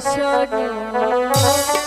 শোনো